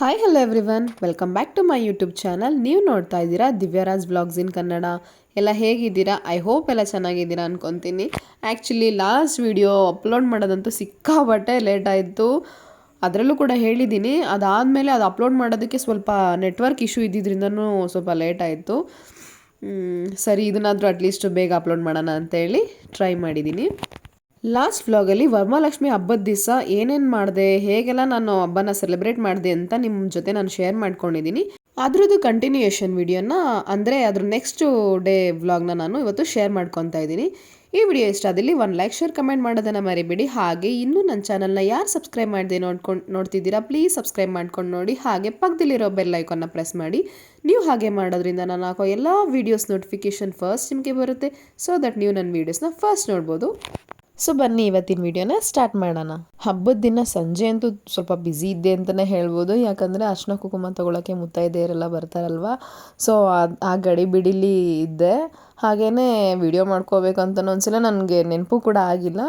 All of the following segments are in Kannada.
Hi hello everyone welcome back to my YouTube channel ನೀವು ನೋಡ್ತಾ ಇದ್ದೀರಾ ದಿವ್ಯರಾಜ್ ಬ್ಲಾಗ್ಸ್ ಇನ್ ಕನ್ನಡ ಎಲ್ಲ ಹೇಗಿದ್ದೀರಾ? ಐ ಹೋಪ್ ಎಲ್ಲ ಚೆನ್ನಾಗಿದ್ದೀರಾ ಅನ್ಕೊತೀನಿ. ಆ್ಯಕ್ಚುಲಿ ಲಾಸ್ಟ್ ವಿಡಿಯೋ ಅಪ್ಲೋಡ್ ಮಾಡೋದಂತೂ ಸಿಕ್ಕಾಬಟ್ಟೆ ಲೇಟ್ ಆಯಿತು. ಅದರಲ್ಲೂ ಕೂಡ ಹೇಳಿದ್ದೀನಿ. ಅದಾದಮೇಲೆ ಅದು ಅಪ್ಲೋಡ್ ಮಾಡೋದಕ್ಕೆ ಸ್ವಲ್ಪ ನೆಟ್ವರ್ಕ್ ಇಶ್ಯೂ ಇದ್ದಿದ್ರಿಂದನೂ ಸ್ವಲ್ಪ ಲೇಟ್ ಆಯಿತು. ಸರಿ, ಇದನ್ನಾದರೂ ಅಟ್ಲೀಸ್ಟ್ ಬೇಗ ಅಪ್ಲೋಡ್ ಮಾಡೋಣ ಅಂತೇಳಿ ಟ್ರೈ ಮಾಡಿದ್ದೀನಿ. ಲಾಸ್ಟ್ ವ್ಲಾಗಲ್ಲಿ ವರಮಹಾಲಕ್ಷ್ಮಿ ಹಬ್ಬದ ದಿವಸ ಏನೇನು ಮಾಡಿದೆ, ಹೇಗೆಲ್ಲ ನಾನು ಹಬ್ಬನ ಸೆಲೆಬ್ರೇಟ್ ಮಾಡಿದೆ ಅಂತ ನಿಮ್ಮ ಜೊತೆ ನಾನು ಶೇರ್ ಮಾಡ್ಕೊಂಡಿದ್ದೀನಿ ಅದರದ್ದು ಕಂಟಿನ್ಯೂಯೇಷನ್ ವಿಡಿಯೋನ ಅಂದರೆ ಅದ್ರ ನೆಕ್ಸ್ಟ್ ಡೇ ವ್ಲಾಗ್ನ ನಾನು ಇವತ್ತು ಶೇರ್ ಮಾಡ್ಕೊತಾ ಇದ್ದೀನಿ ಈ ವಿಡಿಯೋ ಇಷ್ಟ ಆದಲ್ಲಿ ಒಂದು ಲೈಕ್ ಶೇರ್ ಕಮೆಂಟ್ ಮಾಡೋದನ್ನು ಮರಿಬೇಡಿ. ಹಾಗೆ ಇನ್ನೂ ನನ್ನ ಚಾನಲ್ನ ಯಾರು ಸಬ್ಸ್ಕ್ರೈಬ್ ಮಾಡಿದೆ ನೋಡ್ಕೊಂಡು, ನೋಡ್ತಿದ್ದೀರಾ ಪ್ಲೀಸ್ ಸಬ್ಸ್ಕ್ರೈಬ್ ಮಾಡ್ಕೊಂಡು ನೋಡಿ. ಹಾಗೆ ಪಕ್ಕದಲ್ಲಿರೋ ಬೆಲ್ ಐಕನ್ನ ಪ್ರೆಸ್ ಮಾಡಿ. ನೀವು ಹಾಗೆ ಮಾಡೋದ್ರಿಂದ ನಾನು ಹಾಕೋ ಎಲ್ಲ ವೀಡಿಯೋಸ್ ನೋಟಿಫಿಕೇಷನ್ ಫಸ್ಟ್ ನಿಮಗೆ ಬರುತ್ತೆ. ಸೊ ದಟ್ ನೀವು ನನ್ನ ವೀಡಿಯೋಸ್ನ ಫಸ್ಟ್ ನೋಡ್ಬೋದು. ಸೊ ಬನ್ನಿ ಇವತ್ತಿನ ವಿಡಿಯೋನ ಸ್ಟಾರ್ಟ್ ಮಾಡೋಣ. ಹಬ್ಬದ ದಿನ ಸಂಜೆ ಅಂತೂ ಸ್ವಲ್ಪ ಬ್ಯುಸಿ ಇದ್ದೆ ಅಂತಲೇ ಹೇಳ್ಬೋದು. ಯಾಕಂದರೆ ಅರ್ಶಿನ ಕುಕುಮ ತೊಗೊಳಕ್ಕೆ ಮುತ್ತೈದೆಯರೆಲ್ಲ ಬರ್ತಾರಲ್ವ? ಸೊ ಆ ಗಡಿ ಬಿಡಿಲಿ ಇದ್ದೆ. ಹಾಗೇ ವಿಡಿಯೋ ಮಾಡ್ಕೋಬೇಕಂತ ಒಂದ್ಸಲ ನನಗೆ ನೆನಪು ಕೂಡ ಆಗಿಲ್ಲ.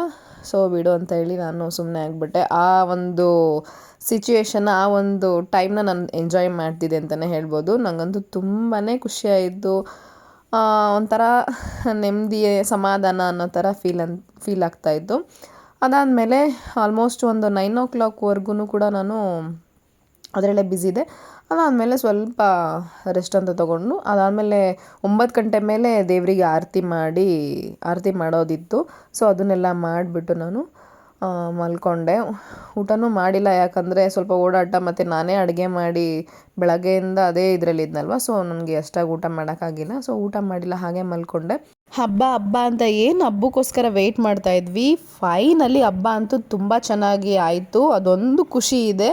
ಸೊ ಬಿಡು ಅಂತ ಹೇಳಿ ನಾನು ಸುಮ್ಮನೆ ಆಗಿಬಿಟ್ಟೆ. ಆ ಒಂದು ಸಿಚುಯೇಷನ್ ಆ ಒಂದು ಟೈಮ್ನ ನಾನು ಎಂಜಾಯ್ ಮಾಡ್ತಿದ್ದೆ ಅಂತಲೇ ಹೇಳ್ಬೋದು. ನನಗಂತೂ ತುಂಬಾ ಖುಷಿಯಾಯಿತು. ಒಂಥರ ನೆಮ್ಮದಿ, ಸಮಾಧಾನ ಅನ್ನೋ ಥರ ಫೀಲ್ ಅನ್ ಫೀಲ್ ಆಗ್ತಾಯಿತ್ತು ಅದಾದಮೇಲೆ ಆಲ್ಮೋಸ್ಟ್ ಒಂದು ನೈನ್ ಓ ಕ್ಲಾಕ್ವರೆಗೂ ಕೂಡ ನಾನು ಅದರಲ್ಲೇ ಬ್ಯುಸಿ ಅದಾದಮೇಲೆ ಸ್ವಲ್ಪ ರೆಸ್ಟ್ ಅಂತ ತೊಗೊಂಡು, ಅದಾದಮೇಲೆ ಒಂಬತ್ತು ಗಂಟೆ ಮೇಲೆ ದೇವರಿಗೆ ಆರತಿ ಮಾಡಿ, ಆರತಿ ಮಾಡೋದಿತ್ತು. ಸೊ ಅದನ್ನೆಲ್ಲ ಮಾಡಿಬಿಟ್ಟು ನಾನು ಮಲ್ಕೊಂಡೆ. ಊಟನೂ ಮಾಡಿಲ್ಲ, ಯಾಕಂದರೆ ಸ್ವಲ್ಪ ಓಡಾಟ ಮತ್ತು ನಾನೇ ಅಡುಗೆ ಮಾಡಿ ಬೆಳಗ್ಗೆಯಿಂದ ಅದೇ ಇದರಲ್ಲಿ ಇದ್ನಲ್ವ, ಸೊ ನನಗೆ ಅಷ್ಟಾಗಿ ಊಟ ಮಾಡೋಕ್ಕಾಗಿಲ್ಲ, ಸೊ ಊಟ ಮಾಡಿಲ್ಲ, ಹಾಗೆ ಮಲ್ಕೊಂಡೆ. ಹಬ್ಬ ಹಬ್ಬ ಅಂತ ಏನು ಹಬ್ಬಕ್ಕೋಸ್ಕರ ವೆಯ್ಟ್ ಮಾಡ್ತಾ ಇದ್ವಿ. ಫೈನಲಿ ಹಬ್ಬ ಅಂತೂ ತುಂಬ ಚೆನ್ನಾಗಿ ಆಯಿತು, ಅದೊಂದು ಖುಷಿ ಇದೆ.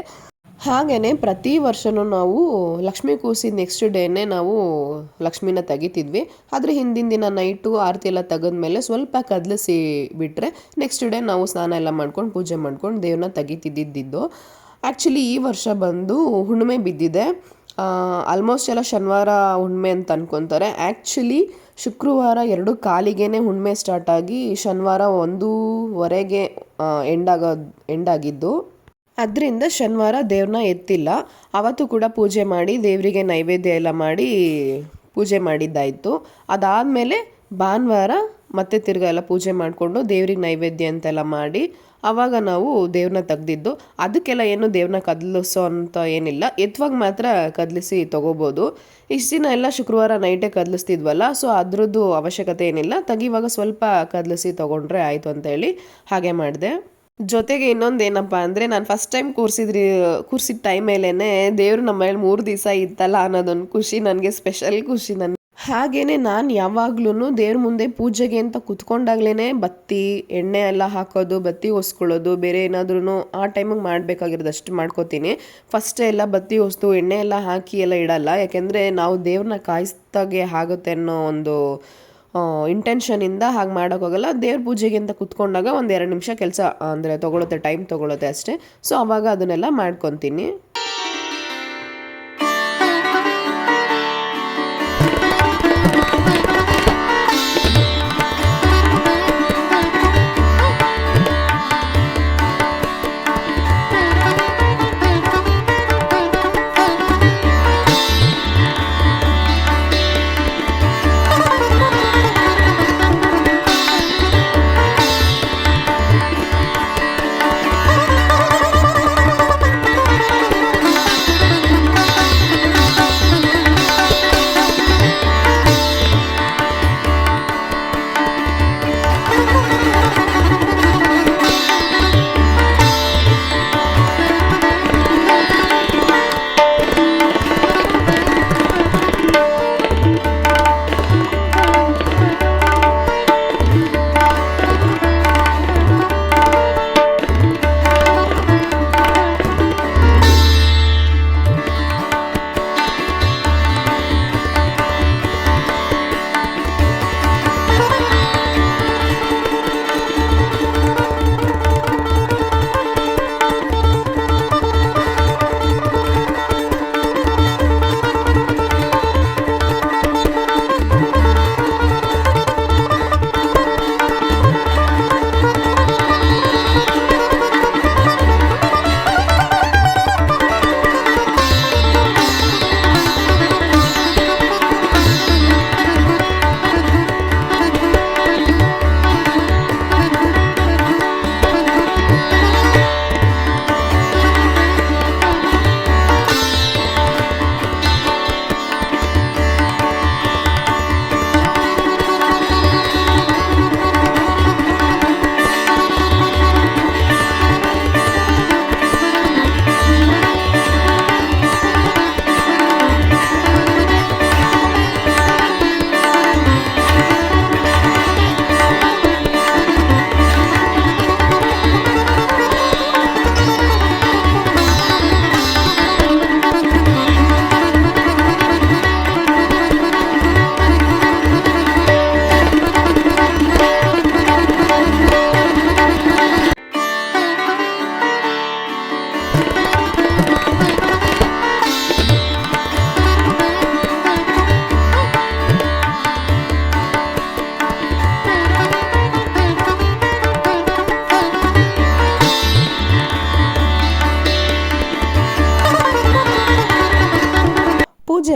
ಹಾಗೆಯೇ ಪ್ರತಿ ವರ್ಷವೂ ನಾವು ಲಕ್ಷ್ಮೀ ಕೂಸಿ ನೆಕ್ಸ್ಟ್ ಡೇನೇ ನಾವು ಲಕ್ಷ್ಮಿನ ತೆಗಿತಿದ್ವಿ. ಆದರೆ ಹಿಂದಿನ ದಿನ ನೈಟು ಆರತಿ ಎಲ್ಲ ತೆಗೆದ್ಮೇಲೆ ಸ್ವಲ್ಪ ಕದಲಿಸಿ ಬಿಟ್ಟರೆ ನೆಕ್ಸ್ಟ್ ಡೇ ನಾವು ಸ್ನಾನ ಎಲ್ಲ ಮಾಡ್ಕೊಂಡು ಪೂಜೆ ಮಾಡ್ಕೊಂಡು ದೇವ್ರನ್ನ ತೆಗಿತಿದ್ದಿದ್ದು. ಆ್ಯಕ್ಚುಲಿ ಈ ವರ್ಷ ಬಂದು ಹುಣ್ಣಿಮೆ ಬಿದ್ದಿದೆ. ಆಲ್ಮೋಸ್ಟ್ ಎಲ್ಲ ಶನಿವಾರ ಹುಣ್ಣಿಮೆ ಅಂತ ಅನ್ಕೊತಾರೆ. ಆ್ಯಕ್ಚುಲಿ ಶುಕ್ರವಾರ ಎರಡು ಕಾಲಿಗೆನೇ ಹುಣ್ಣಿಮೆ ಸ್ಟಾರ್ಟ್ ಆಗಿ ಶನಿವಾರ ಒಂದೂವರೆಗೆ ಎಂಡಾಗ ಎಂಡಾಗಿದ್ದು ಅದರಿಂದ ಶನಿವಾರ ದೇವ್ರನ್ನ ಎತ್ತಿಲ್ಲ. ಅವತ್ತು ಕೂಡ ಪೂಜೆ ಮಾಡಿ ದೇವರಿಗೆ ನೈವೇದ್ಯ ಎಲ್ಲ ಮಾಡಿ ಪೂಜೆ ಮಾಡಿದ್ದಾಯಿತು. ಅದಾದಮೇಲೆ ಭಾನುವಾರ ಮತ್ತೆ ತಿರ್ಗಾ ಎಲ್ಲ ಪೂಜೆ ಮಾಡಿಕೊಂಡು ದೇವ್ರಿಗೆ ನೈವೇದ್ಯ ಅಂತೆಲ್ಲ ಮಾಡಿ ಆವಾಗ ನಾವು ದೇವ್ರನ್ನ ತೆಗ್ದಿದ್ದು. ಅದಕ್ಕೆಲ್ಲ ಏನು ದೇವ್ರನ್ನ ಕದಲಿಸೋ ಅಂತ ಏನಿಲ್ಲ. ಎತ್ತುವಾಗ ಮಾತ್ರ ಕದಲಿಸಿ ತೊಗೋಬೋದು. ಇಷ್ಟು ದಿನ ಎಲ್ಲ ಶುಕ್ರವಾರ ನೈಟೇ ಕದಲಿಸ್ತಿದ್ವಲ್ಲ ಸೊ ಅದ್ರದ್ದು ಅವಶ್ಯಕತೆ ಏನಿಲ್ಲ. ತೆಗಿವಾಗ ಸ್ವಲ್ಪ ಕದಲಿಸಿ ತೊಗೊಂಡ್ರೆ ಆಯಿತು ಅಂತೇಳಿ ಹಾಗೆ ಮಾಡಿದೆ. ಜೊತೆಗೆ ಇನ್ನೊಂದು ಏನಪ್ಪ ಅಂದರೆ ನಾನು ಫಸ್ಟ್ ಟೈಮ್ ಕೂರಿಸಿದ್ರಿ, ಕೂರಿಸಿದ ಟೈಮೇಲೇ ದೇವರು ನಮ್ಮ ಮೇಲೆ ಮೂರು ದಿವಸ ಇತ್ತಲ್ಲ ಅನ್ನೋದೊಂದು ಖುಷಿ ನನಗೆ ಸ್ಪೆಷಲ್ ಖುಷಿ ನನ್ನ ಹಾಗೇನೆ ನಾನು ಯಾವಾಗ್ಲೂ ದೇವ್ರ ಮುಂದೆ ಪೂಜೆಗೆ ಅಂತ ಕುತ್ಕೊಂಡಾಗ್ಲೇ ಬತ್ತಿ, ಎಣ್ಣೆ ಎಲ್ಲ ಹಾಕೋದು, ಬತ್ತಿ ಒಸ್ಕೊಳ್ಳೋದು ಬೇರೆ ಏನಾದ್ರೂ ಆ ಟೈಮಿಗೆ ಮಾಡಬೇಕಾಗಿರೋದು ಅಷ್ಟು ಮಾಡ್ಕೋತೀನಿ. ಫಸ್ಟ್ ಎಲ್ಲ ಬತ್ತಿ ಹೊಸ್ತು ಎಣ್ಣೆ ಎಲ್ಲ ಹಾಕಿ ಎಲ್ಲ ಇಡಲ್ಲ. ಯಾಕೆಂದರೆ ನಾವು ದೇವ್ರನ್ನ ಕಾಯಿಸ್ದಾಗೆ ಆಗುತ್ತೆ ಅನ್ನೋ ಒಂದು ಇಂಟೆನ್ಷನಿಂದ ಹಾಗೆ ಮಾಡೋಕ್ಕಾಗಲ್ಲ ದೇವ್ರ ಪೂಜೆಗೆ ಅಂತ ಕುತ್ಕೊಂಡಾಗ ಒಂದು ಎರಡು ನಿಮಿಷ ಕೆಲಸ, ಅಂದರೆ ತೊಗೊಳುತ್ತೆ ಟೈಮ್ ತೊಗೊಳುತ್ತೆ ಅಷ್ಟೇ. ಸೊ ಅವಾಗ ಅದನ್ನೆಲ್ಲ ಮಾಡ್ಕೊತೀನಿ.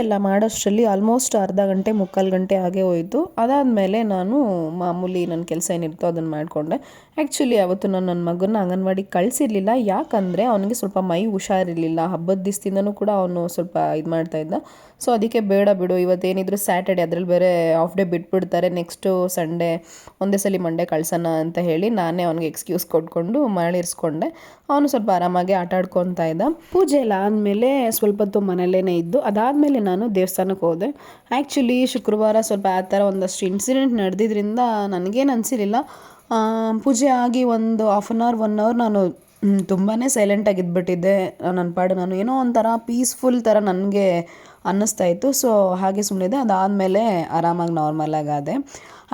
ಎಲ್ಲ ಮಾಡೋಷ್ಟರಲ್ಲಿ ಆಲ್ಮೋಸ್ಟ್ ಅರ್ಧ ಗಂಟೆ, ಮುಕ್ಕಾಲು ಗಂಟೆ ಆಗೇ ಹೋಯಿತು. ಅದಾದಮೇಲೆ ನಾನು ಮಾಮೂಲಿ ನನ್ನ ಕೆಲಸ ಏನಿರ್ತೋ ಅದನ್ನು ಮಾಡಿಕೊಂಡೆ. ಆ್ಯಕ್ಚುಲಿ ಅವತ್ತು ನಾನು ನನ್ನ ಮಗನ ಅಂಗನವಾಡಿ ಕಳಿಸಿರ್ಲಿಲ್ಲ. ಯಾಕಂದರೆ ಅವನಿಗೆ ಸ್ವಲ್ಪ ಮೈ ಹುಷಾರಿರಲಿಲ್ಲ. ಹಬ್ಬದ ದಿವಸದಿಂದನೂ ಕೂಡ ಅವನು ಸ್ವಲ್ಪ ಇದು ಮಾಡ್ತಾ ಇದ್ದ. ಸೊ ಅದಕ್ಕೆ ಬೇಡ ಬಿಡು, ಇವತ್ತೇನಿದ್ರು ಸ್ಯಾಟರ್ಡೆ ಅದರಲ್ಲಿ ಬೇರೆ ಆಫ್ ಡೇ ಬಿಟ್ಬಿಡ್ತಾರೆ. ನೆಕ್ಸ್ಟು ಸಂಡೇ ಒಂದೇ ಸಲ ಮಂಡೇ ಕಳ್ಸೋಣ ಅಂತ ಹೇಳಿ ನಾನೇ ಅವನಿಗೆ ಎಕ್ಸ್ಕ್ಯೂಸ್ ಕೊಟ್ಕೊಂಡು ಮಾಡಿರಿಸ್ಕೊಂಡೆ ಅವನು ಸ್ವಲ್ಪ ಆರಾಮಾಗಿ ಆಟ ಆಡ್ಕೊತಾ ಇದ್ದ. ಪೂಜೆ ಎಲ್ಲ ಆದಮೇಲೆ ಸ್ವಲ್ಪ ಹೊತ್ತು ಮನೆಯಲ್ಲೇ ಇದ್ದು, ಅದಾದಮೇಲೆ ನಾನು ದೇವಸ್ಥಾನಕ್ಕೆ ಹೋದೆ. ಆ್ಯಕ್ಚುಲಿ ಶುಕ್ರವಾರ ಸ್ವಲ್ಪ ಆ ಥರ ಒಂದಷ್ಟು ಇನ್ಸಿಡೆಂಟ್ ನಡೆದಿದ್ರಿಂದ ನನಗೇನು ಅನಿಸಿರಲಿಲ್ಲ. ಪೂಜೆ ಆಗಿ ಒಂದು half an hour one hour ನಾನು ತುಂಬಾ ಸೈಲೆಂಟಾಗಿ ಇದ್ಬಿಟ್ಟಿದ್ದೆ. ನನ್ನ ಪಾಡು ನಾನು ಏನೋ ಒಂಥರ ಪೀಸ್ಫುಲ್ ಥರ ನನಗೆ ಅನ್ನಿಸ್ತಾ ಇತ್ತು. ಸೊ ಹಾಗೆ ಸುಮ್ಮನಿದೆ ಅದಾದಮೇಲೆ ಆರಾಮಾಗಿ ನಾರ್ಮಲಾಗಿ ಆದೆ.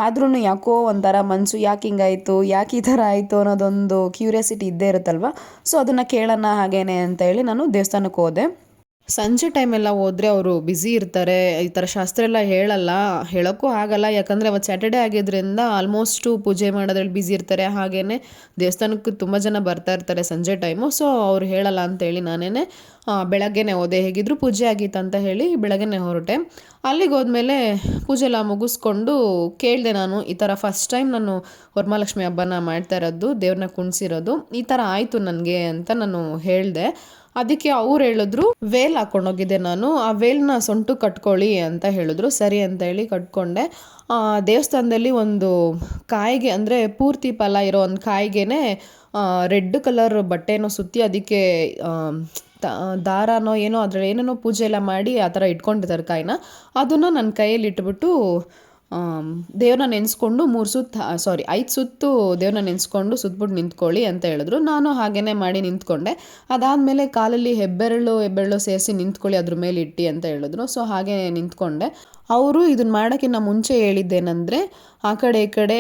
ಆದ್ರೂ ಯಾಕೋ ಒಂಥರ ಮನಸ್ಸು ಯಾಕೆ ಹಿಂಗಾಯಿತು, ಯಾಕೆ ಈ ಥರ ಆಯಿತು ಅನ್ನೋದೊಂದು ಕ್ಯೂರಿಯಾಸಿಟಿ ಇದ್ದೇ ಇರುತ್ತಲ್ವ? ಸೊ ಅದನ್ನು ಕೇಳೋಣ ಹಾಗೇನೆ ಅಂತ ಹೇಳಿ ನಾನು ದೇವಸ್ಥಾನಕ್ಕೆ ಹೋದೆ. ಸಂಜೆ ಟೈಮೆಲ್ಲ ಹೋದರೆ ಅವರು ಬ್ಯುಸಿ ಇರ್ತಾರೆ, ಈ ಥರ ಶಾಸ್ತ್ರ ಎಲ್ಲ ಹೇಳಲ್ಲ, ಹೇಳೋಕ್ಕೂ ಆಗಲ್ಲ. ಯಾಕಂದರೆ ಅವತ್ತು ಸ್ಯಾಟರ್ಡೆ ಆಗಿದ್ದರಿಂದ ಆಲ್ಮೋಸ್ಟು ಪೂಜೆ ಮಾಡೋದ್ರಲ್ಲಿ ಬ್ಯುಸಿ ಇರ್ತಾರೆ. ಹಾಗೇ ದೇವಸ್ಥಾನಕ್ಕೆ ತುಂಬ ಜನ ಬರ್ತಾ ಇರ್ತಾರೆ ಸಂಜೆ ಟೈಮು ಸೊ ಅವ್ರು ಹೇಳಲ್ಲ ಅಂತೇಳಿ ನಾನೇ ಬೆಳಗ್ಗೆನೇ ಹೋದೆ. ಹೇಗಿದ್ರು ಪೂಜೆ ಆಗಿತ್ತು ಅಂತ ಹೇಳಿ ಬೆಳಗ್ಗೆನೇ ಹೊರಟೆ. ಅಲ್ಲಿಗೆ ಹೋದ್ಮೇಲೆ ಪೂಜೆ ಎಲ್ಲ ಮುಗಿಸ್ಕೊಂಡು ಕೇಳಿದೆ ನಾನು, ಈ ಥರ ಫಸ್ಟ್ ಟೈಮ್ ನಾನು ವರಮಹಾಲಕ್ಷ್ಮಿ ಹಬ್ಬನ ಮಾಡ್ತಾ ಇರೋದು, ದೇವ್ರನ್ನ ಕುಣಿಸಿರೋದು, ಈ ಥರ ಆಯಿತು ನನಗೆ ಅಂತ ನಾನು ಹೇಳಿದೆ. ಅದಕ್ಕೆ ಅವ್ರು ಹೇಳಿದ್ರು, ವೇಲ್ ಹಾಕೊಂಡೋಗಿದ್ದೆ ನಾನು, ಆ ವೇಲ್ನ ಸೊಂಟು ಕಟ್ಕೊಳ್ಳಿ ಅಂತ ಹೇಳಿದ್ರು. ಸರಿ ಅಂತ ಹೇಳಿ ಕಟ್ಕೊಂಡೆ. ದೇವಸ್ಥಾನದಲ್ಲಿ ಒಂದು ಕಾಯಿಗೆ ಅಂದರೆ ಪೂರ್ತಿ ಫಲ ಇರೋ ಒಂದು ಕಾಯಿಗೆನೆ ರೆಡ್ ಕಲರ್ ಬಟ್ಟೆನೋ ಸುತ್ತಿ ಅದಕ್ಕೆ ದಾರನೋ ಏನೋ ಅದ್ರಲ್ಲಿ ಏನೇನೋ ಪೂಜೆ ಎಲ್ಲ ಮಾಡಿ ಆ ಥರ ಇಟ್ಕೊಂಡಿದ್ದಾರೆ ಕಾಯಿನ. ಅದನ್ನು ನನ್ನ ಕೈಯಲ್ಲಿ ಇಟ್ಬಿಟ್ಟು ದೇವ್ರನ್ನ ನೆನೆಸ್ಕೊಂಡು ಮೂರು ಸುತ್ತು ಸಾರಿ ಐದು ಸುತ್ತು ದೇವ್ರನ್ನ ನೆನೆಸ್ಕೊಂಡು ಸುತ್ತಬಿಟ್ಟು ನಿಂತ್ಕೊಳ್ಳಿ ಅಂತ ಹೇಳಿದ್ರು. ನಾನು ಹಾಗೇನೆ ಮಾಡಿ ನಿಂತ್ಕೊಂಡೆ. ಅದಾದಮೇಲೆ ಕಾಲಲ್ಲಿ ಹೆಬ್ಬೆರಳು ಹೆಬ್ಬೆರಳು ಸೇರಿಸಿ ನಿಂತ್ಕೊಳ್ಳಿ, ಅದ್ರ ಮೇಲೆ ಇಟ್ಟು ಅಂತ ಹೇಳಿದ್ರು. ಸೊ ಹಾಗೆ ನಿಂತ್ಕೊಂಡೆ. ಅವರು ಇದನ್ನ ಮಾಡೋಕ್ಕಿಂತ ಮುಂಚೆ ಹೇಳಿದ್ದೇನೆಂದರೆ, ಆ ಕಡೆ ಈ ಕಡೆ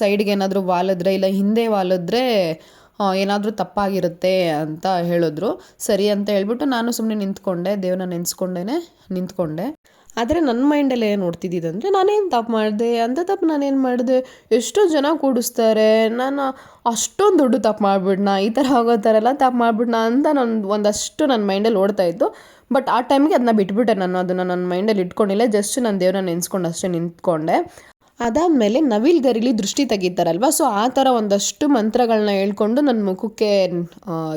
ಸೈಡ್ಗೆ ಏನಾದರೂ ವಾಲಿದ್ರೆ ಇಲ್ಲ, ಹಿಂದೆ ವಾಲಿದ್ರೆ ಏನಾದರೂ ತಪ್ಪಾಗಿರುತ್ತೆ ಅಂತ ಹೇಳಿದ್ರು. ಸರಿ ಅಂತ ಹೇಳ್ಬಿಟ್ಟು ನಾನು ಸುಮ್ಮನೆ ನಿಂತ್ಕೊಂಡೆ ದೇವ್ರನ್ನ ನೆನೆಸ್ಕೊಂಡೇ ನಿಂತ್ಕೊಂಡೆ. ಆದರೆ ನನ್ನ ಮೈಂಡಲ್ಲಿ ಏನು ನೋಡ್ತಿದ್ದಿದ್ದಂದರೆ ನಾನೇನು ತಪ್ಪು ಮಾಡಿದೆ? ಅಂಥ ತಪ್ಪು ನಾನೇನು ಮಾಡಿದೆ? ಎಷ್ಟೋ ಜನ ಕೂಡಿಸ್ತಾರೆ. ನಾನು ಅಷ್ಟೊಂದು ದೊಡ್ಡ ತಪ್ಪು ಮಾಡಿಬಿಡ್ನಾ? ಈ ಥರ ಆಗೋ ಥರ ಎಲ್ಲ ತಪ್ಪು ಮಾಡಿಬಿಡ್ನಾ ಅಂತ ನನ್ನ ಒಂದಷ್ಟು ನನ್ನ ಮೈಂಡಲ್ಲಿ ಓಡ್ತಾ ಇತ್ತು. ಬಟ್ ಆ ಟೈಮ್ಗೆ ಅದನ್ನ ಬಿಟ್ಬಿಟ್ಟೆ ನಾನು. ಅದನ್ನು ನನ್ನ ಮೈಂಡಲ್ಲಿ ಇಟ್ಕೊಂಡಿಲ್ಲ. ಜಸ್ಟ್ ನಾನು ದೇವ್ರನ್ನ ನೆನೆಸ್ಕೊಂಡು ಅಷ್ಟೇ ನಿಂತ್ಕೊಂಡೆ. ಅದಾದಮೇಲೆ ನವಿಲ್ ಗರಿಲಿ ದೃಷ್ಟಿ ತೆಗಿತಾರಲ್ವ? ಸೊ ಆ ಥರ ಒಂದಷ್ಟು ಮಂತ್ರಗಳನ್ನ ಹೇಳ್ಕೊಂಡು ನನ್ನ ಮುಖಕ್ಕೆ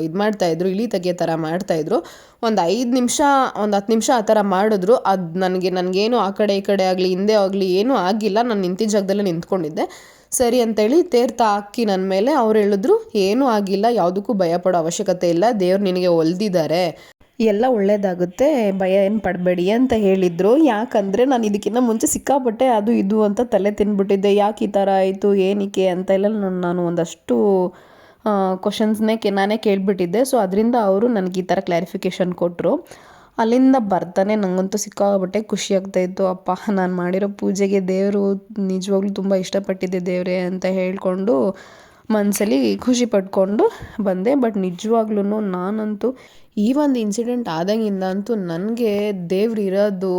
ಇದು ಮಾಡ್ತಾಯಿದ್ರು ಇಲಿ ತೆಗಿಯೋ ಥರ ಮಾಡ್ತಾಯಿದ್ರು ಒಂದು ಐದು ನಿಮಿಷ, ಒಂದು ಹತ್ತು ನಿಮಿಷ ಆ ಥರ ಮಾಡಿದ್ರು. ಅದು ನನಗೆ, ನನಗೇನು ಆ ಕಡೆ ಈ ಕಡೆ ಆಗಲಿ, ಹಿಂದೆ ಆಗಲಿ ಏನೂ ಆಗಿಲ್ಲ. ನಾನು ನಿಂತಿದ್ದ ಜಾಗದಲ್ಲೇ ನಿಂತ್ಕೊಂಡಿದ್ದೆ. ಸರಿ ಅಂತೇಳಿ ತೇರ್ತ ಹಾಕಿ ನನ್ನ ಮೇಲೆ. ಅವ್ರು ಹೇಳಿದ್ರು, ಏನೂ ಆಗಿಲ್ಲ. ಯಾವುದಕ್ಕೂ ಭಯಪಡೋ ಅವಶ್ಯಕತೆ ಇಲ್ಲ. ದೇವ್ರು ನಿನಗೆ ಒಲ್ದಿದ್ದಾರೆ ಎಲ್ಲ ಒಳ್ಳೇದಾಗುತ್ತೆ, ಭಯ ಏನು ಪಡಬೇಡಿ ಅಂತ ಹೇಳಿದರು. ಯಾಕಂದರೆ ನಾನು ಇದಕ್ಕಿಂತ ಮುಂಚೆ ಸಿಕ್ಕಾಪಟ್ಟೆ ಅದು ಇದು ಅಂತ ತಲೆ ತಿನ್ಬಿಟ್ಟಿದ್ದೆ. ಯಾಕೆ ಈ ಥರ ಆಯಿತು, ಏನಕ್ಕೆ ಅಂತ ಎಲ್ಲ ನಾನು ನಾನು ಒಂದಷ್ಟು ಕ್ವಶನ್ಸ್ನೇ ಕೆ, ನಾನೇ ಕೇಳಿಬಿಟ್ಟಿದ್ದೆ. ಸೊ ಅದರಿಂದ ಅವರು ನನಗೆ ಈ ಥರ ಕ್ಲಾರಿಫಿಕೇಷನ್ ಕೊಟ್ಟರು ಅಲ್ಲಿಂದ ಬರ್ತಾನೆ ನನಗಂತೂ ಸಿಕ್ಕಾಪಟ್ಟೆ ಖುಷಿ ಆಗ್ತಾಯಿತ್ತು ಅಪ್ಪ, ನಾನು ಮಾಡಿರೋ ಪೂಜೆಗೆ ದೇವರು ನಿಜವಾಗ್ಲೂ ತುಂಬ ಇಷ್ಟಪಟ್ಟಿದ್ದೆ ದೇವರೇ ಅಂತ ಹೇಳ್ಕೊಂಡು ಮನಸ್ಸಲ್ಲಿ ಖುಷಿ ಪಟ್ಕೊಂಡು ಬಂದೆ. ಬಟ್ ನಿಜವಾಗ್ಲೂ ನಾನಂತೂ ಈ ಒಂದು ಇನ್ಸಿಡೆಂಟ್ ಆದಾಗಿಂದ ಅಂತೂ ನನಗೆ ದೇವ್ರು ಇರೋದು,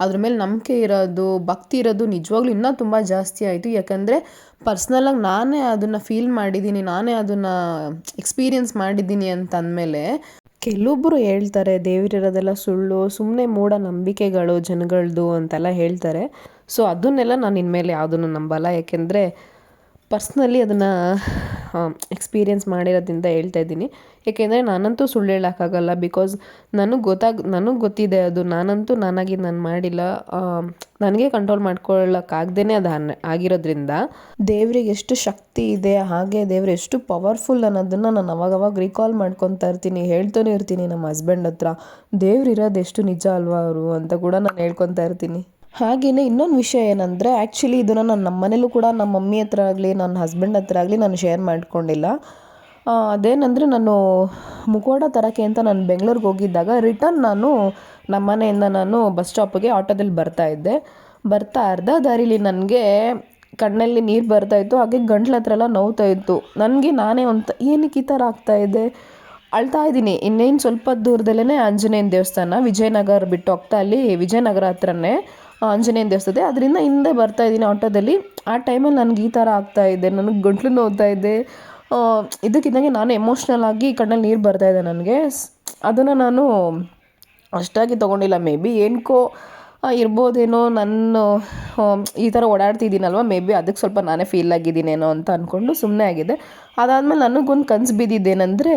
ಅದ್ರ ಮೇಲೆ ನಂಬಿಕೆ ಇರೋದು, ಭಕ್ತಿ ಇರೋದು ನಿಜವಾಗ್ಲೂ ಇನ್ನೂ ತುಂಬ ಜಾಸ್ತಿ ಆಯಿತು. ಯಾಕಂದರೆ ಪರ್ಸ್ನಲಾಗಿ ನಾನೇ ಅದನ್ನು ಫೀಲ್ ಮಾಡಿದ್ದೀನಿ ನಾನೇ ಅದನ್ನು ಎಕ್ಸ್ಪೀರಿಯನ್ಸ್ ಮಾಡಿದ್ದೀನಿ ಅಂತ ಅಂದಮೇಲೆ ಕೆಲವೊಬ್ಬರು ಹೇಳ್ತಾರೆ ದೇವರಿರೋದೆಲ್ಲ ಸುಳ್ಳು ಸುಮ್ಮನೆ ಮೂಢ ನಂಬಿಕೆಗಳು ಜನಗಳದು ಅಂತೆಲ್ಲ ಹೇಳ್ತಾರೆ. ಸೊ ಅದನ್ನೆಲ್ಲ ನಾನು ಇನ್ಮೇಲೆ ಯಾವುದನ್ನು ನಂಬಲ್ಲ. ಯಾಕೆಂದರೆ ಪರ್ಸ್ನಲಿ ಅದನ್ನು ಎಕ್ಸ್ಪೀರಿಯೆನ್ಸ್ ಮಾಡಿರೋದ್ರಿಂದ ಹೇಳ್ತಾ ಇದ್ದೀನಿ. ಏಕೆಂದರೆ ನಾನಂತೂ ಸುಳ್ಳು ಹೇಳೋಕ್ಕಾಗಲ್ಲ ಬಿಕಾಸ್ ನನಗೆ ಗೊತ್ತಾಗ, ನನಗೆ ಗೊತ್ತಿದೆ ಅದು. ನಾನಂತೂ ನಾನಾಗಿ ನಾನು ಮಾಡಿಲ್ಲ. ನನಗೆ ಕಂಟ್ರೋಲ್ ಮಾಡ್ಕೊಳ್ಳೋಕ್ಕಾಗ್ದೇ ಅದು ಆಗಿರೋದ್ರಿಂದ ದೇವ್ರಿಗೆ ಎಷ್ಟು ಶಕ್ತಿ ಇದೆ, ಹಾಗೆ ದೇವ್ರು ಎಷ್ಟು ಪವರ್ಫುಲ್ ಅನ್ನೋದನ್ನು ನಾನು ಅವಾಗವಾಗ ರೀಕಾಲ್ ಮಾಡ್ಕೊತಾ ಇರ್ತೀನಿ. ಹೇಳ್ತಾನೆ ಇರ್ತೀನಿ ನಮ್ಮ ಹಸ್ಬೆಂಡ್ ಹತ್ರ. ದೇವ್ರು ಇರೋದು ಎಷ್ಟು ನಿಜ ಅಲ್ವಾ ಅವರು ಅಂತ ಕೂಡ ನಾನು ಹೇಳ್ಕೊತಾ ಇರ್ತೀನಿ. ಹಾಗೆಯೇ ಇನ್ನೊಂದು ವಿಷಯ ಏನಂದರೆ ಆ್ಯಕ್ಚುಲಿ ಇದನ್ನು ನಾನು ನಮ್ಮ ಮನೇಲೂ ಕೂಡ ನಮ್ಮ ಮಮ್ಮಿ ಹತ್ರ ಆಗಲಿ ನನ್ನ ಹಸ್ಬೆಂಡ್ ಹತ್ರ ಆಗಲಿ ನಾನು ಶೇರ್ ಮಾಡಿಕೊಂಡಿಲ್ಲ. ಅದೇನಂದರೆ ನಾನು ಮುಖವಾಡ ತರಕ್ಕೆ ಅಂತ ನಾನು ಬೆಂಗಳೂರಿಗೆ ಹೋಗಿದ್ದಾಗ ರಿಟರ್ನ್ ನಾನು ನಮ್ಮ ಮನೆಯಿಂದ ನಾನು ಬಸ್ ಸ್ಟಾಪಿಗೆ ಆಟೋದಲ್ಲಿ ಬರ್ತಾ ಇದ್ದೆ. ಬರ್ತಾ ಅರ್ಧ ದಾರಿಲಿ ನನಗೆ ಕಣ್ಣಲ್ಲಿ ನೀರು ಬರ್ತಾ ಇತ್ತು, ಹಾಗೆ ಗಂಟ್ಲ ಹತ್ರ ಎಲ್ಲ ನೋವ್ತಾ ಇತ್ತು. ನನಗೆ ನಾನೇ ಒಂದು ಏನಕ್ಕೆ ಈ ಥರ ಇದೆ? ಅಳ್ತಾ ಇದ್ದೀನಿ. ಇನ್ನೇನು ಸ್ವಲ್ಪ ದೂರದಲ್ಲೇ ಆಂಜನೇಯನ ದೇವಸ್ಥಾನ, ವಿಜಯನಗರ ಬಿಟ್ಟು ಹೋಗ್ತಾ ಅಲ್ಲಿ ವಿಜಯನಗರ ಹತ್ರನೇ. ಆಂಜನೇಯನ ದೇವಸ್ಥಾನ ಅದರಿಂದ ಹಿಂದೆ ಬರ್ತಾ ಇದ್ದೀನಿ ಆಟೋದಲ್ಲಿ. ಆ ಟೈಮಲ್ಲಿ ನನಗೆ ಈ ಥರ ಆಗ್ತಾ ಇದೆ, ನನಗೆ ಗಂಟ್ಲು ನೋವ್ತಾ ಇದೆ. ಇದಕ್ಕಿದ್ದಂಗೆ ನಾನು ಎಮೋಷ್ನಲ್ ಆಗಿ ಕಣ್ಣಲ್ಲಿ ನೀರು ಬರ್ತಾ ಇದೆ ನನಗೆ. ಅದನ್ನು ನಾನು ಅಷ್ಟಾಗಿ ತೊಗೊಂಡಿಲ್ಲ, ಮೇ ಬಿ ಏನಕ್ಕೋ ಇರ್ಬೋದೇನೋ ನನ್ನ ಈ ಥರ ಓಡಾಡ್ತಿದ್ದೀನಲ್ವ, ಮೇ ಬಿ ಅದಕ್ಕೆ ಸ್ವಲ್ಪ ನಾನೇ ಫೀಲ್ ಆಗಿದ್ದೀನೇನೋ ಅಂತ ಅಂದ್ಕೊಂಡು ಸುಮ್ಮನೆ ಆಗಿದೆ ಅದಾದಮೇಲೆ ನನಗೊಂದು ಕನಸು ಬಿದ್ದಿದ್ದೇನೆಂದರೆ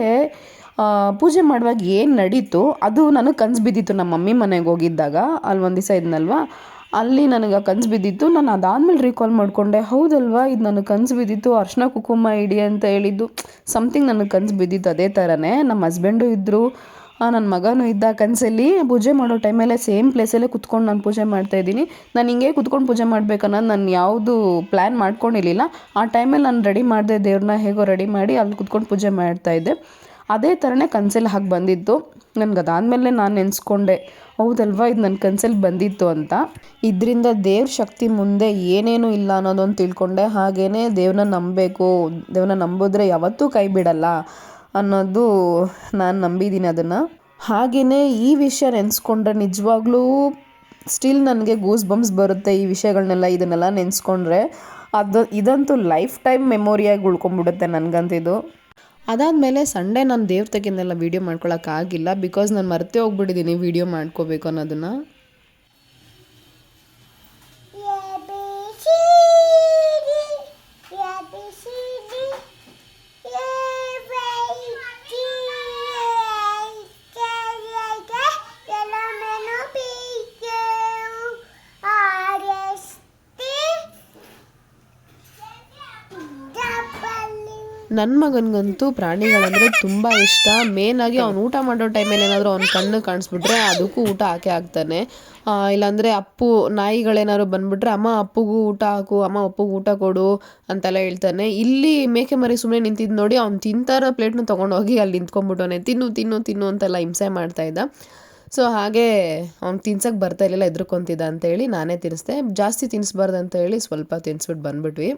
ಪೂಜೆ ಮಾಡುವಾಗ ಏನು ನಡೀತು, ಅದು ನನಗೆ ಕನಸು ಬಿದ್ದಿತ್ತು ನಮ್ಮ ಮಮ್ಮಿ ಮನೆಗೆ ಹೋಗಿದ್ದಾಗ, ಅಲ್ಲಿ ಒಂದು ದಿವಸ ಇದ್ನಲ್ವ. ಅಲ್ಲಿ ನನಗೆ ಕನಸು ಬಿದ್ದಿತ್ತು. ನಾನು ಅದಾದಮೇಲೆ ರೀಕಾಲ್ ಮಾಡಿಕೊಂಡೆ, ಹೌದಲ್ವಾ, ಇದು ನನಗೆ ಕನಸು ಬಿದ್ದಿತ್ತು, ಅರ್ಶಿನ ಕುಕುಮ ಇಡಿ ಅಂತ ಹೇಳಿದ್ದು. ಸಮಥಿಂಗ್ ನನಗೆ ಕನಸು ಬಿದ್ದಿತ್ತು ಅದೇ ಥರನೇ ನಮ್ಮ ಹಸ್ಬೆಂಡು ಇದ್ದರು ನನ್ನ ಮಗನೂ ಇದ್ದ ಕನಸಲ್ಲಿ ಪೂಜೆ ಮಾಡೋ ಟೈಮಲ್ಲೇ ಸೇಮ್ ಪ್ಲೇಸಲ್ಲೇ ಕುತ್ಕೊಂಡು ನಾನು ಪೂಜೆ ಮಾಡ್ತಾ ಇದ್ದೀನಿ. ನಾನು ಹಿಂಗೆ ಕುತ್ಕೊಂಡು ಪೂಜೆ ಮಾಡ್ಬೇಕನ್ನೋದು ನಾನು ಯಾವುದು ಪ್ಲ್ಯಾನ್ ಮಾಡ್ಕೊಂಡಿರಲಿಲ್ಲ. ಆ ಟೈಮಲ್ಲಿ ನಾನು ರೆಡಿ ಮಾಡಿದೆ, ದೇವ್ರನ್ನ ಹೇಗೋ ರೆಡಿ ಮಾಡಿ ಅಲ್ಲಿ ಕುತ್ಕೊಂಡು ಪೂಜೆ ಮಾಡ್ತಾ ಇದ್ದೆ. ಅದೇ ಥರನೇ ಕನಸಲ್ಲಿ ಹಾಗೆ ಬಂದಿತ್ತು ನನಗೆ ಅದಾದಮೇಲೆ ನಾನು ನೆನೆಸ್ಕೊಂಡೆ, ಹೌದಲ್ವಾ ಇದು ನನ್ನ ಕನಸಲ್ಲಿ ಬಂದಿತ್ತು ಅಂತ. ಇದರಿಂದ ದೇವ್ರ ಶಕ್ತಿ ಮುಂದೆ ಏನೇನು ಇಲ್ಲ ಅನ್ನೋದೊಂದು ತಿಳ್ಕೊಂಡೆ. ಹಾಗೇ ದೇವ್ರನ್ನ ನಂಬಬೇಕು ದೇವ್ರನ್ನ ನಂಬಿದ್ರೆ ಯಾವತ್ತೂ ಕೈ ಬಿಡಲ್ಲ ಅನ್ನೋದು ನಾನು ನಂಬಿದ್ದೀನಿ ಅದನ್ನು. ಹಾಗೆಯೇ ಈ ವಿಷಯ ನೆನೆಸ್ಕೊಂಡ್ರೆ ನಿಜವಾಗ್ಲೂ ಸ್ಟಿಲ್ ನನಗೆ ಗೂಸ್ ಬಂಪ್ಸ್ ಬರುತ್ತೆ ಈ ವಿಷಯಗಳನ್ನೆಲ್ಲ ಇದನ್ನೆಲ್ಲ ನೆನೆಸ್ಕೊಂಡ್ರೆ. ಅದು, ಇದಂತೂ ಲೈಫ್ ಟೈಮ್ ಮೆಮೊರಿಯಾಗಿ ಉಳ್ಕೊಂಬಿಡುತ್ತೆ ನನಗಂತಿದು. ಅದಾದಮೇಲೆ ಸಂಡೇ ನಾನು ದೇವ್ರ ತೆಗಿನೆಲ್ಲ ವೀಡಿಯೋ ಮಾಡ್ಕೊಳಕ್ಕಾಗಿಲ್ಲ ಬಿಕಾಸ್ ನಾನು ಮರೆತೇ ಹೋಗ್ಬಿಟ್ಟಿದ್ದೀನಿ ವೀಡಿಯೋ ಮಾಡ್ಕೋಬೇಕು ಅನ್ನೋದನ್ನು. ನನ್ನ ಮಗನಿಗಂತೂ ಪ್ರಾಣಿಗಳಂದರೆ ತುಂಬ ಇಷ್ಟ. ಮೇನಾಗಿ ಅವ್ನು ಊಟ ಮಾಡೋ ಟೈಮಲ್ಲಿ ಏನಾದರೂ ಅವ್ನ ಕಣ್ಣು ಕಾಣಿಸ್ಬಿಟ್ರೆ ಅದಕ್ಕೂ ಊಟ ಹಾಕೇ ಹಾಕ್ತಾನೆ. ಇಲ್ಲಾಂದರೆ ಅಪ್ಪು, ನಾಯಿಗಳೇನಾದ್ರು ಬಂದುಬಿಟ್ರೆ ಅಮ್ಮ ಅಪ್ಪಗೂ ಊಟ ಹಾಕು, ಅಮ್ಮ ಅಪ್ಪುಗೂ ಊಟ ಕೊಡು ಅಂತೆಲ್ಲ ಹೇಳ್ತಾನೆ. ಇಲ್ಲಿ ಮೇಕೆ ಮರಿ ಸುಮ್ಮನೆ ನಿಂತಿದ್ದು ನೋಡಿ ಅವ್ನು ತಿಂತಾರ ಪ್ಲೇಟ್ನ ತೊಗೊಂಡೋಗಿ ಅಲ್ಲಿ ನಿಂತ್ಕೊಂಡ್ಬಿಟ್ಟವನೆ. ತಿನ್ನು ತಿನ್ನು ತಿನ್ನು ಅಂತೆಲ್ಲ ಹಿಂಸೆ ಮಾಡ್ತಾ ಇದ್ದ. ಸೊ ಹಾಗೆ ಅವ್ನು ತಿನ್ಸಕ್ಕೆ ಬರ್ತಾ ಇರಲಿಲ್ಲ ಅಂತ ಅಂತೇಳಿ ನಾನೇ ತಿನ್ನಿಸ್ದೆ ಜಾಸ್ತಿ ತಿನ್ನಿಸ್ಬಾರ್ದು ಅಂತ ಹೇಳಿ ಸ್ವಲ್ಪ ತಿನ್ನಿಸ್ಬಿಟ್ಟು ಬಂದ್ಬಿಟ್ವಿ.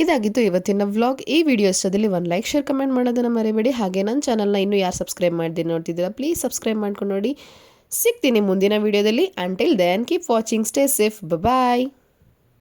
ಇದಾಗಿತ್ತು ಇವತ್ತಿನ ವ್ಲಾಗ್ ಈ ವಿಡಿಯೋ ಇಷ್ಟದಲ್ಲಿ ಒಂದು ಲೈಕ್ ಶೇರ್ ಕಮೆಂಟ್ ಮಾಡೋದನ್ನು ಮರಿಬೇಡಿ. ಹಾಗೆ ನನ್ನ ಚಾನಲ್ನ ಇನ್ನೂ ಯಾರು ಸಬ್ಸ್ಕ್ರೈಬ್ ಮಾಡಿದೆ ನೋಡ್ತಿದ್ದೀರಾ ಪ್ಲೀಸ್ ಸಬ್ಸ್ಕ್ರೈಬ್ ಮಾಡ್ಕೊಂಡು ನೋಡಿ. ಸಿಗ್ತೀನಿ ಮುಂದಿನ ವಿಡಿಯೋದಲ್ಲಿ until then keep watching stay safe bye